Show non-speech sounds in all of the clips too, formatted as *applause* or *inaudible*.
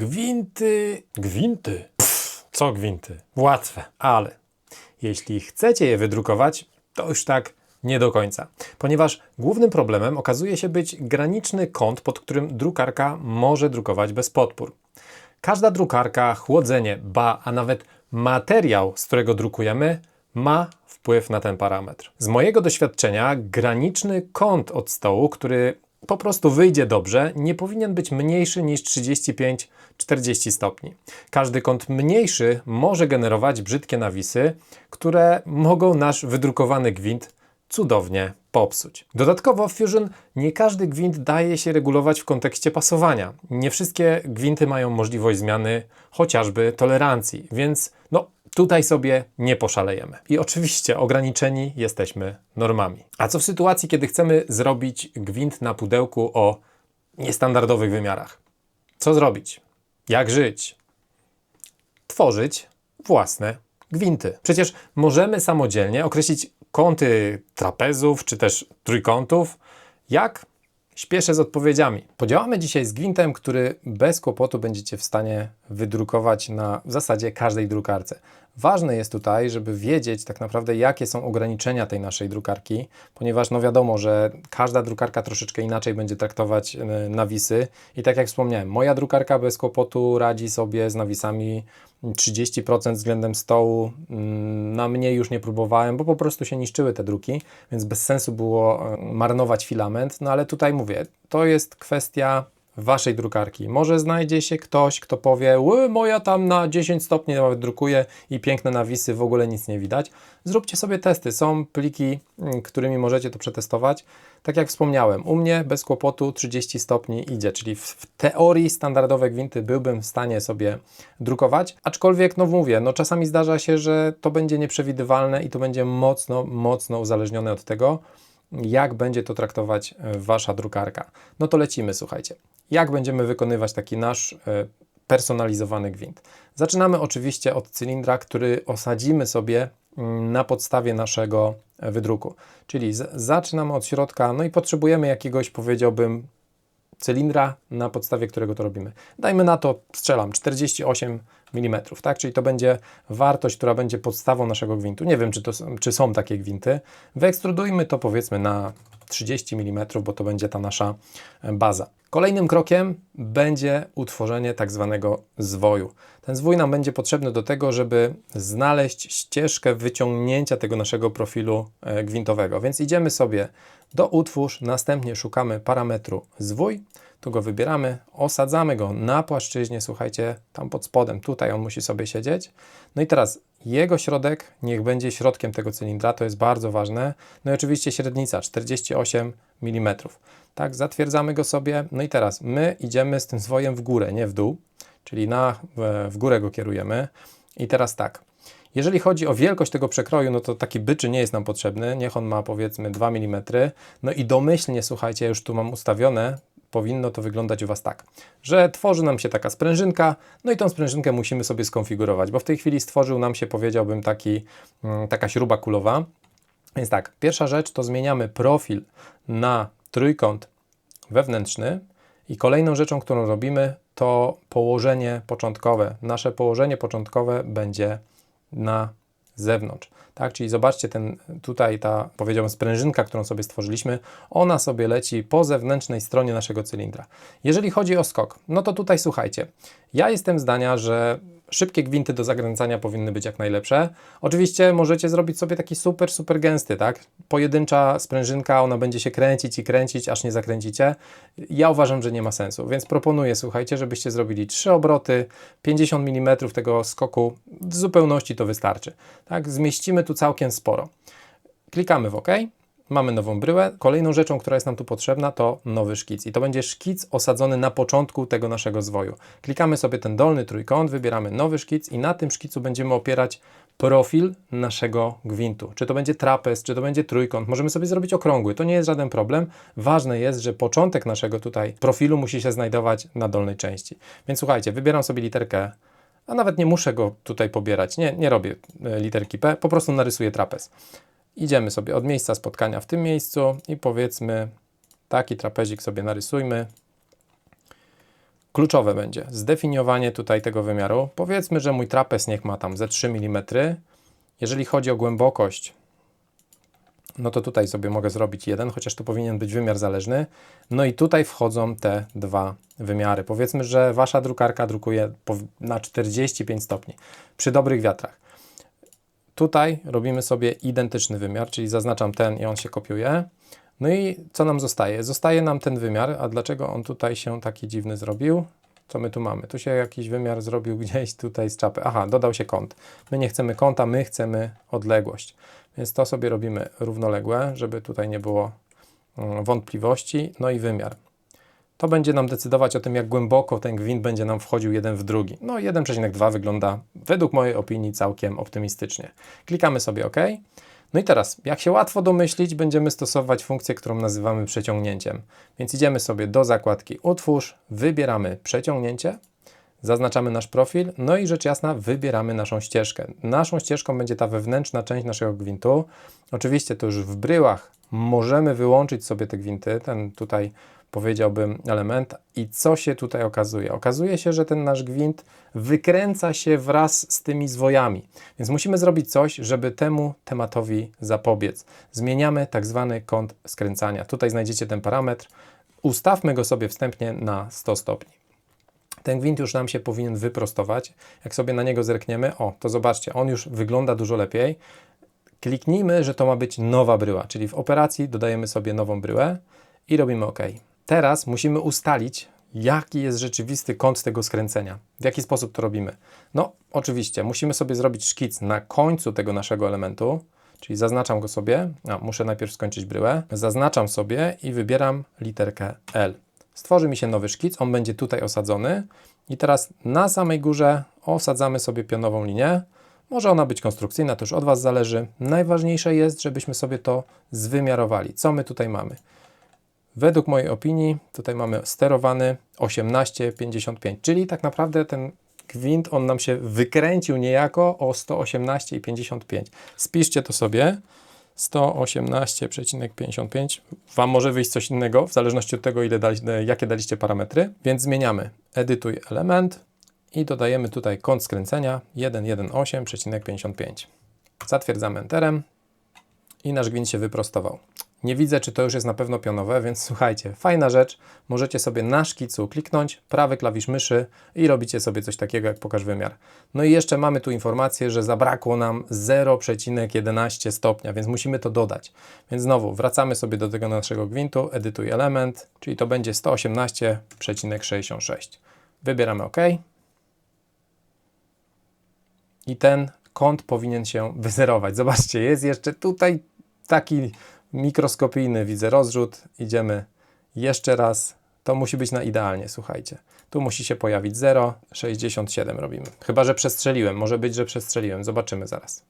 Gwinty. Gwinty? Pff, co gwinty? Łatwe, ale jeśli chcecie je wydrukować, to już tak nie do końca, ponieważ głównym problemem okazuje się być graniczny kąt, pod którym drukarka może drukować bez podpór. Każda drukarka, chłodzenie, ba, a nawet materiał, z którego drukujemy, ma wpływ na ten parametr. Z mojego doświadczenia, graniczny kąt od stołu, który po prostu wyjdzie dobrze, nie powinien być mniejszy niż 35-40 stopni. Każdy kąt mniejszy może generować brzydkie nawisy, które mogą nasz wydrukowany gwint cudownie popsuć. Dodatkowo w Fusion nie każdy gwint daje się regulować w kontekście pasowania. Nie wszystkie gwinty mają możliwość zmiany chociażby tolerancji, więc no tutaj sobie nie poszalejemy. I oczywiście ograniczeni jesteśmy normami. A co w sytuacji, kiedy chcemy zrobić gwint na pudełku o niestandardowych wymiarach? Co zrobić? Jak żyć? Tworzyć własne gwinty. Przecież możemy samodzielnie określić kąty trapezów czy też trójkątów. Jak? Śpieszę z odpowiedziami. Podziałamy dzisiaj z gwintem, który bez kłopotu będziecie w stanie wydrukować na w zasadzie każdej drukarce. Ważne jest tutaj, żeby wiedzieć tak naprawdę, jakie są ograniczenia tej naszej drukarki, ponieważ no wiadomo, że każda drukarka troszeczkę inaczej będzie traktować e, nawisy. I tak jak wspomniałem, moja drukarka bez kłopotu radzi sobie z nawisami 30% względem stołu. Mm, na mnie już nie próbowałem, bo po prostu się niszczyły te druki, więc bez sensu było e, marnować filament. No ale tutaj mówię, to jest kwestia waszej drukarki. Może znajdzie się ktoś, kto powie, moja tam na 10 stopni nawet drukuje i piękne nawisy, w ogóle nic nie widać. Zróbcie sobie testy. Są pliki, mm, którymi możecie to przetestować. Tak jak wspomniałem, u mnie bez kłopotu 30 stopni idzie, czyli w, w teorii standardowe gwinty byłbym w stanie sobie drukować, aczkolwiek, no mówię, no czasami zdarza się, że to będzie nieprzewidywalne i to będzie mocno, mocno uzależnione od tego, jak będzie to traktować e, wasza drukarka. No to lecimy, słuchajcie. Jak będziemy wykonywać taki nasz e, personalizowany gwint? Zaczynamy oczywiście od cylindra, który osadzimy sobie mm, na podstawie naszego e, wydruku. Czyli zaczynamy od środka, no i potrzebujemy jakiegoś, powiedziałbym, cylindra, na podstawie którego to robimy. Dajmy na to, strzelam, 48 mm, tak? Czyli to będzie wartość, która będzie podstawą naszego gwintu. Nie wiem, czy, to, czy są takie gwinty. Wyekstrudujmy to powiedzmy na 30 mm, bo to będzie ta nasza baza. Kolejnym krokiem będzie utworzenie tak zwanego zwoju. Ten zwój nam będzie potrzebny do tego, żeby znaleźć ścieżkę wyciągnięcia tego naszego profilu e, gwintowego. Więc idziemy sobie do utwórz, następnie szukamy parametru zwój, tu go wybieramy, osadzamy go na płaszczyźnie, słuchajcie, tam pod spodem, tutaj on musi sobie siedzieć. No i teraz jego środek niech będzie środkiem tego cylindra, to jest bardzo ważne. No i oczywiście średnica 48 mm. Tak, zatwierdzamy go sobie. No i teraz my idziemy z tym zwojem w górę, nie w dół, czyli na, w górę go kierujemy. I teraz tak, jeżeli chodzi o wielkość tego przekroju, no to taki byczy nie jest nam potrzebny, niech on ma powiedzmy 2 mm. No i domyślnie, słuchajcie, już tu mam ustawione, powinno to wyglądać u Was tak, że tworzy nam się taka sprężynka, no i tą sprężynkę musimy sobie skonfigurować, bo w tej chwili stworzył nam się, powiedziałbym, taki, mm, taka śruba kulowa. Więc tak, pierwsza rzecz to zmieniamy profil na trójkąt wewnętrzny i kolejną rzeczą, którą robimy, to położenie początkowe. Nasze położenie początkowe będzie na zewnątrz. Tak? Czyli zobaczcie, ten, tutaj ta, powiedziałbym, sprężynka, którą sobie stworzyliśmy, ona sobie leci po zewnętrznej stronie naszego cylindra. Jeżeli chodzi o skok, no to tutaj słuchajcie, ja jestem zdania, że Szybkie gwinty do zakręcania powinny być jak najlepsze. Oczywiście możecie zrobić sobie taki super, super gęsty, tak? Pojedyncza sprężynka, ona będzie się kręcić i kręcić, aż nie zakręcicie. Ja uważam, że nie ma sensu, więc proponuję, słuchajcie, żebyście zrobili 3 obroty, 50 mm tego skoku, w zupełności to wystarczy. Tak? Zmieścimy tu całkiem sporo. Klikamy w OK. Mamy nową bryłę. Kolejną rzeczą, która jest nam tu potrzebna, to nowy szkic. I to będzie szkic osadzony na początku tego naszego zwoju. Klikamy sobie ten dolny trójkąt, wybieramy nowy szkic i na tym szkicu będziemy opierać profil naszego gwintu. Czy to będzie trapez, czy to będzie trójkąt. Możemy sobie zrobić okrągły, to nie jest żaden problem. Ważne jest, że początek naszego tutaj profilu musi się znajdować na dolnej części. Więc słuchajcie, wybieram sobie literkę a nawet nie muszę go tutaj pobierać. Nie, nie robię e, literki P, po prostu narysuję trapez. Idziemy sobie od miejsca spotkania w tym miejscu i powiedzmy taki trapezik sobie narysujmy. kluczowe będzie zdefiniowanie tutaj tego wymiaru. Powiedzmy, że mój trapez niech ma tam ze 3 mm. Jeżeli chodzi o głębokość, no to tutaj sobie mogę zrobić jeden, chociaż to powinien być wymiar zależny. No i tutaj wchodzą te dwa wymiary. Powiedzmy, że wasza drukarka drukuje na 45 stopni przy dobrych wiatrach. Tutaj robimy sobie identyczny wymiar, czyli zaznaczam ten i on się kopiuje. No i co nam zostaje? Zostaje nam ten wymiar, a dlaczego on tutaj się taki dziwny zrobił? Co my tu mamy? Tu się jakiś wymiar zrobił gdzieś tutaj z czapy. Aha, dodał się kąt. My nie chcemy kąta, my chcemy odległość. Więc to sobie robimy równoległe, żeby tutaj nie było mm, wątpliwości. No i wymiar. To będzie nam decydować o tym, jak głęboko ten gwint będzie nam wchodził jeden w drugi. No 1,2 wygląda według mojej opinii całkiem optymistycznie. Klikamy sobie OK. No i teraz, jak się łatwo domyślić, będziemy stosować funkcję, którą nazywamy przeciągnięciem. Więc idziemy sobie do zakładki Utwórz, wybieramy przeciągnięcie, zaznaczamy nasz profil, no i rzecz jasna wybieramy naszą ścieżkę. Naszą ścieżką będzie ta wewnętrzna część naszego gwintu. Oczywiście to już w bryłach możemy wyłączyć sobie te gwinty, ten tutaj powiedziałbym, element. I co się tutaj okazuje? Okazuje się, że ten nasz gwint wykręca się wraz z tymi zwojami. Więc musimy zrobić coś, żeby temu tematowi zapobiec. Zmieniamy tak zwany kąt skręcania. Tutaj znajdziecie ten parametr. Ustawmy go sobie wstępnie na 100 stopni. Ten gwint już nam się powinien wyprostować. Jak sobie na niego zerkniemy, o, to zobaczcie, on już wygląda dużo lepiej. Kliknijmy, że to ma być nowa bryła, czyli w operacji dodajemy sobie nową bryłę i robimy OK. Teraz musimy ustalić, jaki jest rzeczywisty kąt tego skręcenia. W jaki sposób to robimy? No, oczywiście, musimy sobie zrobić szkic na końcu tego naszego elementu, czyli zaznaczam go sobie, a muszę najpierw skończyć bryłę, zaznaczam sobie i wybieram literkę L. Stworzy mi się nowy szkic, on będzie tutaj osadzony i teraz na samej górze osadzamy sobie pionową linię. Może ona być konstrukcyjna, to już od Was zależy. Najważniejsze jest, żebyśmy sobie to zwymiarowali. Co my tutaj mamy? Według mojej opinii tutaj mamy sterowany 18,55, czyli tak naprawdę ten gwint on nam się wykręcił niejako o 118,55. Spiszcie to sobie. 118,55. Wam może wyjść coś innego, w zależności od tego, ile dali, jakie daliście parametry. Więc zmieniamy edytuj element i dodajemy tutaj kąt skręcenia 118,55. Zatwierdzamy Enterem i nasz gwint się wyprostował. Nie widzę, czy to już jest na pewno pionowe, więc słuchajcie, fajna rzecz. Możecie sobie na szkicu kliknąć, prawy klawisz myszy i robicie sobie coś takiego jak pokaż wymiar. No i jeszcze mamy tu informację, że zabrakło nam 0,11 stopnia, więc musimy to dodać. Więc znowu wracamy sobie do tego naszego gwintu, edytuj element, czyli to będzie 118,66. Wybieramy OK. I ten kąt powinien się wyzerować. Zobaczcie, jest jeszcze tutaj taki mikroskopijny widzę rozrzut. Idziemy jeszcze raz. To musi być na idealnie, słuchajcie. Tu musi się pojawić 0,67 robimy. Chyba, że przestrzeliłem. Może być, że przestrzeliłem. Zobaczymy zaraz.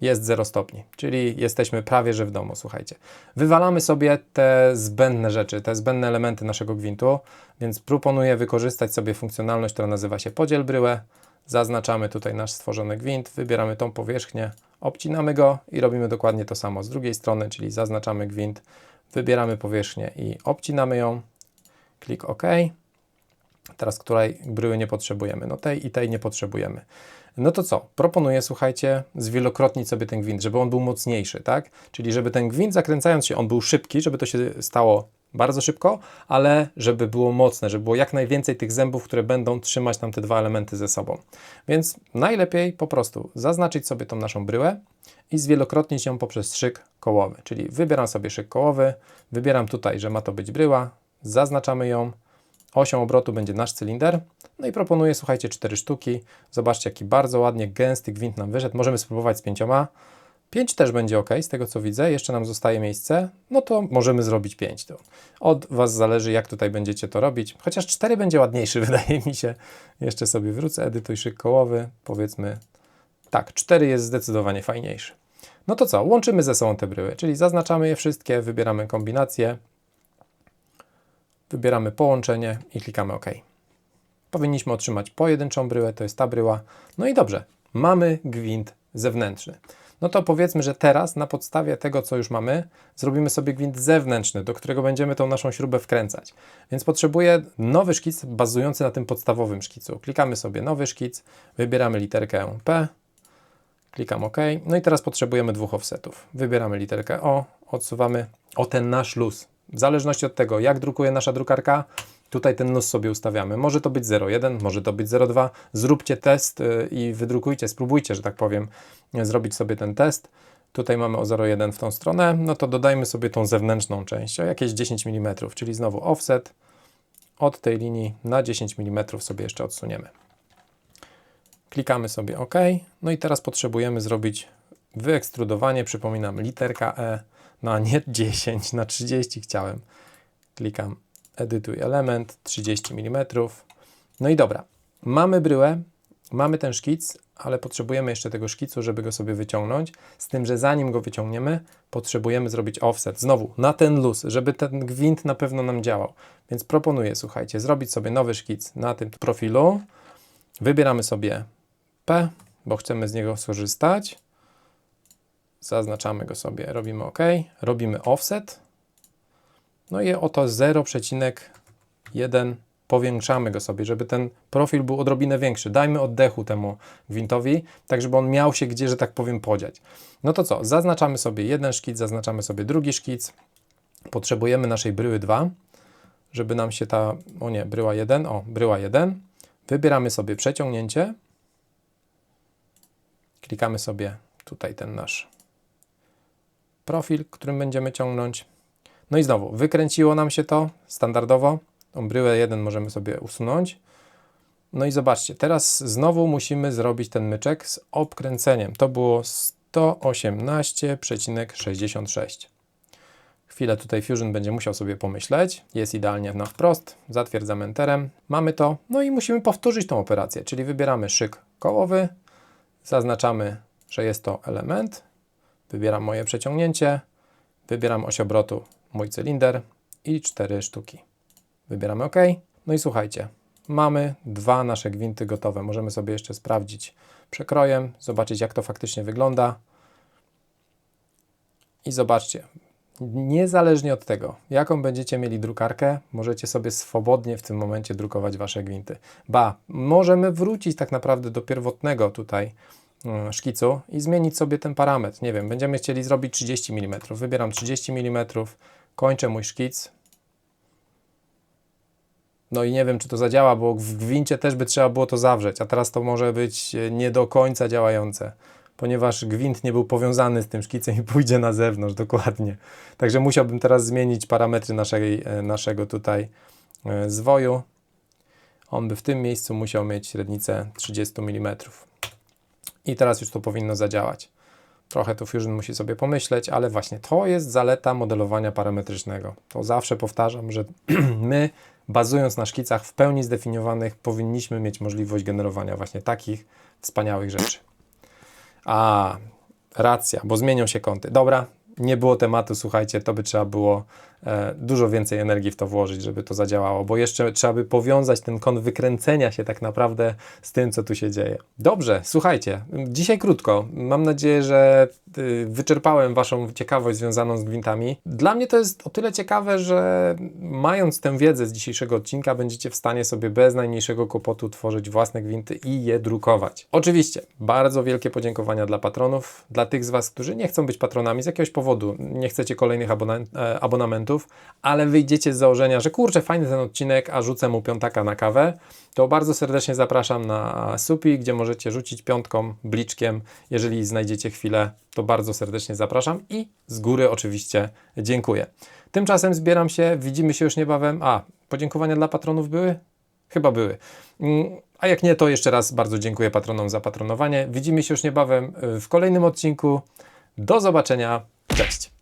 Jest 0 stopni, czyli jesteśmy prawie, że w domu, słuchajcie. Wywalamy sobie te zbędne rzeczy, te zbędne elementy naszego gwintu, więc proponuję wykorzystać sobie funkcjonalność, która nazywa się podziel bryłę. Zaznaczamy tutaj nasz stworzony gwint, wybieramy tą powierzchnię, obcinamy go i robimy dokładnie to samo z drugiej strony, czyli zaznaczamy gwint, wybieramy powierzchnię i obcinamy ją. Klik OK. Teraz której bryły nie potrzebujemy? No tej i tej nie potrzebujemy. No to co? Proponuję, słuchajcie, zwielokrotnić sobie ten gwint, żeby on był mocniejszy, tak? Czyli żeby ten gwint zakręcając się, on był szybki, żeby to się stało bardzo szybko, ale żeby było mocne, żeby było jak najwięcej tych zębów, które będą trzymać nam te dwa elementy ze sobą. Więc najlepiej po prostu zaznaczyć sobie tą naszą bryłę i zwielokrotnić ją poprzez szyk kołowy. Czyli wybieram sobie szyk kołowy, wybieram tutaj, że ma to być bryła, zaznaczamy ją, osią obrotu będzie nasz cylinder, no i proponuję, słuchajcie, cztery sztuki. Zobaczcie, jaki bardzo ładnie gęsty gwint nam wyszedł. Możemy spróbować z pięcioma. 5 też będzie ok, z tego co widzę, jeszcze nam zostaje miejsce, no to możemy zrobić 5. To od Was zależy, jak tutaj będziecie to robić. Chociaż 4 będzie ładniejszy, *laughs* wydaje mi się. Jeszcze sobie wrócę, edytuj szyk kołowy, powiedzmy. Tak, 4 jest zdecydowanie fajniejszy. No to co, łączymy ze sobą te bryły, czyli zaznaczamy je wszystkie, wybieramy kombinację, wybieramy połączenie i klikamy OK. Powinniśmy otrzymać pojedynczą bryłę, to jest ta bryła. No i dobrze, mamy gwint zewnętrzny. No to powiedzmy, że teraz na podstawie tego, co już mamy, zrobimy sobie gwint zewnętrzny, do którego będziemy tą naszą śrubę wkręcać. Więc potrzebuję nowy szkic bazujący na tym podstawowym szkicu. Klikamy sobie nowy szkic, wybieramy literkę P, klikam OK. No i teraz potrzebujemy dwóch offsetów. Wybieramy literkę O, odsuwamy o ten nasz luz. W zależności od tego, jak drukuje nasza drukarka, tutaj ten luz sobie ustawiamy. Może to być 0,1, może to być 0,2. Zróbcie test y, i wydrukujcie, spróbujcie, że tak powiem, zrobić sobie ten test. Tutaj mamy o 0,1 w tą stronę, no to dodajmy sobie tą zewnętrzną część, o jakieś 10 mm, czyli znowu offset od tej linii na 10 mm sobie jeszcze odsuniemy. Klikamy sobie OK. No i teraz potrzebujemy zrobić wyekstrudowanie. Przypominam, literka E na nie 10, na 30 chciałem. Klikam edytuj element, 30 mm. No i dobra, mamy bryłę, mamy ten szkic, ale potrzebujemy jeszcze tego szkicu, żeby go sobie wyciągnąć. Z tym, że zanim go wyciągniemy, potrzebujemy zrobić offset. Znowu, na ten luz, żeby ten gwint na pewno nam działał. Więc proponuję, słuchajcie, zrobić sobie nowy szkic na tym profilu. Wybieramy sobie P, bo chcemy z niego skorzystać. Zaznaczamy go sobie, robimy OK, robimy offset. No i oto 0,1 powiększamy go sobie, żeby ten profil był odrobinę większy. Dajmy oddechu temu gwintowi, tak żeby on miał się gdzie, że tak powiem, podziać. No to co, zaznaczamy sobie jeden szkic, zaznaczamy sobie drugi szkic. Potrzebujemy naszej bryły 2, żeby nam się ta, o nie, bryła 1, o, bryła 1. Wybieramy sobie przeciągnięcie. Klikamy sobie tutaj ten nasz profil, którym będziemy ciągnąć. No i znowu, wykręciło nam się to standardowo. Tą bryłę 1 możemy sobie usunąć. No i zobaczcie, teraz znowu musimy zrobić ten myczek z obkręceniem. To było 118,66. Chwilę tutaj Fusion będzie musiał sobie pomyśleć. Jest idealnie na wprost. Zatwierdzam Enterem. Mamy to. No i musimy powtórzyć tą operację, czyli wybieramy szyk kołowy, zaznaczamy, że jest to element, wybieram moje przeciągnięcie, wybieram oś obrotu mój cylinder i cztery sztuki. Wybieramy OK. No i słuchajcie, mamy dwa nasze gwinty gotowe. Możemy sobie jeszcze sprawdzić przekrojem, zobaczyć jak to faktycznie wygląda. I zobaczcie, niezależnie od tego, jaką będziecie mieli drukarkę, możecie sobie swobodnie w tym momencie drukować Wasze gwinty. Ba, możemy wrócić tak naprawdę do pierwotnego tutaj szkicu i zmienić sobie ten parametr. Nie wiem, będziemy chcieli zrobić 30 mm. Wybieram 30 mm, kończę mój szkic. No i nie wiem, czy to zadziała, bo w gwincie też by trzeba było to zawrzeć, a teraz to może być e, nie do końca działające, ponieważ gwint nie był powiązany z tym szkicem i pójdzie na zewnątrz, dokładnie. Także musiałbym teraz zmienić parametry naszej, e, naszego tutaj e, zwoju. On by w tym miejscu musiał mieć średnicę 30 mm. I teraz już to powinno zadziałać. Trochę tu Fusion musi sobie pomyśleć, ale właśnie to jest zaleta modelowania parametrycznego. To zawsze powtarzam, że *clears throat* my, bazując na szkicach w pełni zdefiniowanych, powinniśmy mieć możliwość generowania właśnie takich wspaniałych rzeczy. A, racja, bo zmienią się kąty. Dobra, nie było tematu, słuchajcie, to by trzeba było dużo więcej energii w to włożyć, żeby to zadziałało, bo jeszcze trzeba by powiązać ten kąt wykręcenia się tak naprawdę z tym, co tu się dzieje. Dobrze, słuchajcie, dzisiaj krótko. Mam nadzieję, że y, wyczerpałem Waszą ciekawość związaną z gwintami. Dla mnie to jest o tyle ciekawe, że mając tę wiedzę z dzisiejszego odcinka, będziecie w stanie sobie bez najmniejszego kłopotu tworzyć własne gwinty i je drukować. Oczywiście, bardzo wielkie podziękowania dla patronów, dla tych z Was, którzy nie chcą być patronami z jakiegoś powodu, nie chcecie kolejnych abona e, ale wyjdziecie z założenia, że kurczę, fajny ten odcinek, a rzucę mu piątaka na kawę, to bardzo serdecznie zapraszam na Supi, gdzie możecie rzucić piątką, bliczkiem. Jeżeli znajdziecie chwilę, to bardzo serdecznie zapraszam i z góry oczywiście dziękuję. Tymczasem zbieram się, widzimy się już niebawem. A, podziękowania dla patronów były? Chyba były. Mm, a jak nie, to jeszcze raz bardzo dziękuję patronom za patronowanie. Widzimy się już niebawem w kolejnym odcinku. Do zobaczenia. Cześć.